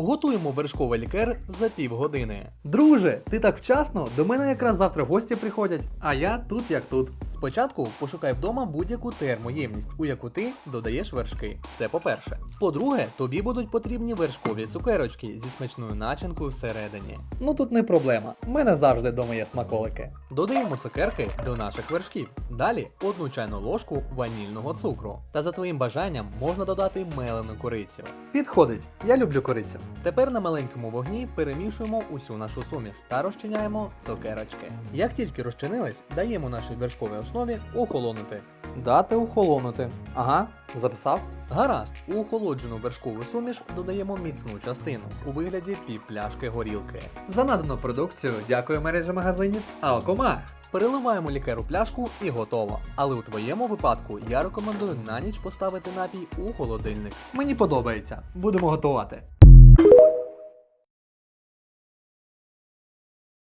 Готуємо вершковий лікер за півгодини. Друже, ти так вчасно, до мене якраз завтра гості приходять. А я тут як тут. Спочатку пошукай вдома будь-яку термоємність, у яку ти додаєш вершки. Це по-перше. По-друге, тобі будуть потрібні вершкові цукерочки зі смачною начинкою всередині. Ну тут не проблема. У мене завжди вдома є смаколики. Додаємо цукерки до наших вершків. Далі одну чайну ложку ванільного цукру. Та за твоїм бажанням можна додати мелену корицю. Підходить, я люблю корицю. Тепер на маленькому вогні перемішуємо усю нашу суміш та розчиняємо цукерочки. Як тільки розчинились, даємо нашій вершковій основі охолонути. Дати охолонути. Ага, записав. Гаразд, у охолоджену вершкову суміш додаємо міцну частину у вигляді півпляшки горілки. За надану продукцію дякую мережі магазинів Алкомар. Переливаємо лікер у пляшку і готово. Але у твоєму випадку я рекомендую на ніч поставити напій у холодильник. Мені подобається, будемо готувати.